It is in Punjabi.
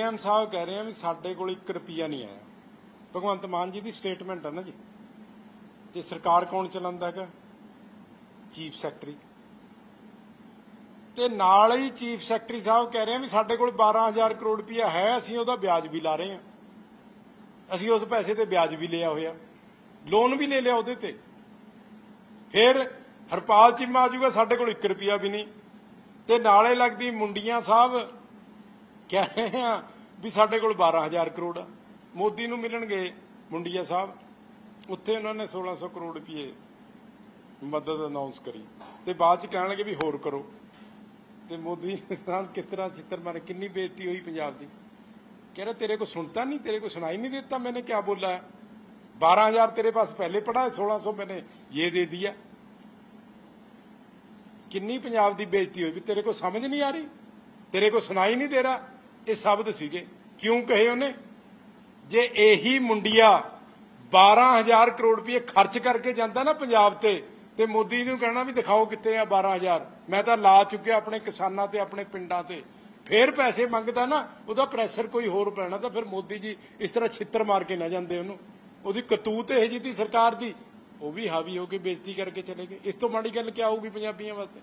ਐਮ ਸਾਹਿਬ ਕਹਿ ਰਹੇ ਆ ਵੀ ਸਾਡੇ ਕੋਲ 1 ਰੁਪਿਆ ਨਹੀਂ ਆਇਆ। ਭਗਵੰਤ ਮਾਨ ਜੀ ਦੀ ਸਟੇਟਮੈਂਟ ਹੈ ਨਾ ਜੀ। ਤੇ ਸਰਕਾਰ ਕੌਣ ਚਲਾਉਂਦਾ ਹੈਗਾ? Chief secretary. ਤੇ ਨਾਲ ਹੀ ਚੀਫ ਸੈਕਟਰੀ ਸਾਹਿਬ ਕਹਿ ਰਹੇ ਆ ਵੀ ਸਾਡੇ ਕੋਲ 12000 ਕਰੋੜ ਰੁਪਇਆ ਹੈ, ਅਸੀਂ ਉਹਦਾ ਵਿਆਜ ਵੀ ਲਾ ਰਹੇ ਹਾਂ ਅਸੀਂ ਉਸ ਪੈਸੇ ਤੇ ਵਿਆਜ ਵੀ ਲਿਆ ਹੋਇਆ। ਲੋਨ ਵੀ ਲੈ ਲਿਆ ਉਹਦੇ ਤੇ। ਫਿਰ ਹਰਪਾਲ ਚੀਮਾ ਆ ਜਾਊਗਾ ਸਾਡੇ ਕੋਲ 1 ਰੁਪਿਆ ਵੀ ਨਹੀਂ। ਤੇ ਨਾਲੇ ਲੱਗਦੀ ਮੁੰਡੀਆਂ ਸਾਹਿਬ ਕਹਿ ਰਹੇ ਆ ਵੀ ਸਾਡੇ ਕੋਲ 12000 ਕਰੋੜ ਆ ਮੋਦੀ ਨੂੰ ਮਿਲਣਗੇ ਮੁੰਡੀਆ ਸਾਹਿਬ ਉੱਥੇ ਉਹਨਾਂ ਨੇ 1600 ਕਰੋੜ ਰੁਪਏ ਮਦਦ ਅਨਾਉਂਸ ਕਰੀ ਤੇ ਬਾਅਦ ਚ ਕਹਿਣਗੇ ਵੀ ਹੋਰ ਕਰੋ ਤੇ ਮੋਦੀ ਸਾਹਿਬ ਕਿਸ ਤਰ੍ਹਾਂ ਚਿੱਤਰ ਮਾਰੇ ਕਿੰਨੀ ਬੇਇੱਜ਼ਤੀ ਹੋਈ ਪੰਜਾਬ ਦੀ कह रहे तेरे को सुनता नहीं तेरे को सुनाई नहीं देता मैंने क्या बोला है बारह हजार तेरे पास पहले पड़ा है सोलह सौ मैंने ये दे दिया ਕਿੰਨੀ ਪੰਜਾਬ ਦੀ ਬੇਇੱਜ਼ਤੀ ਹੋਈ ਵੀ ਤੇਰੇ ਕੋ ਸਮਝ ਨਹੀਂ ਆ ਰਹੀ ਤੇਰੇ ਕੋ ਸੁਣਾਈ ਨਹੀਂ ਦੇ ਰਹਾ ਇਹ ਸ਼ਬਦ ਸੀਗੇ। ਕਿਉਂ ਕਹੇ ਉਹਨੇ? ਜੇ ਇਹੀ ਮੁੰਡਿਆ 12000 ਕਰੋੜ ਰੁਪਏ ਖਰਚ ਕਰਕੇ ਜਾਂਦਾ ਨਾ ਪੰਜਾਬ ਤੇ ਤੇ ਮੋਦੀ ਨੂੰ ਕਹਿਣਾ ਵੀ ਦਿਖਾਓ ਕਿੱਥੇ ਆ 12000 ਮੈਂ ਤਾਂ ਲਾ ਚੁੱਕਿਆ ਆਪਣੇ ਕਿਸਾਨਾਂ ਤੇ, ਆਪਣੇ ਪਿੰਡਾਂ ਤੇ। ਫੇਰ ਪੈਸੇ ਮੰਗਦਾ ਨਾ, ਉਹਦਾ ਪ੍ਰੈਸ਼ਰ ਕੋਈ ਹੋਰ ਪੈਣਾ ਤਾਂ ਫਿਰ ਮੋਦੀ ਜੀ ਇਸ ਤਰ੍ਹਾਂ ਛਿੱਤਰ ਮਾਰ ਕੇ ਨਾ ਜਾਂਦੇ ਉਹਨੂੰ। ਉਹਦੀ ਕਤੂਤ ਇਹ ਜੀ ਦੀ ਸਰਕਾਰ ਦੀ। ਉਹ ਵੀ ਹਾਵੀ ਹੋ ਕੇ ਬੇਇੱਜ਼ਤੀ ਕਰਕੇ ਚਲੇ ਗਏ। ਇਸ ਤੋਂ ਮਾੜੀ ਗੱਲ ਕੀ ਹੋਊਗੀ ਪੰਜਾਬੀਆਂ ਵਾਸਤੇ?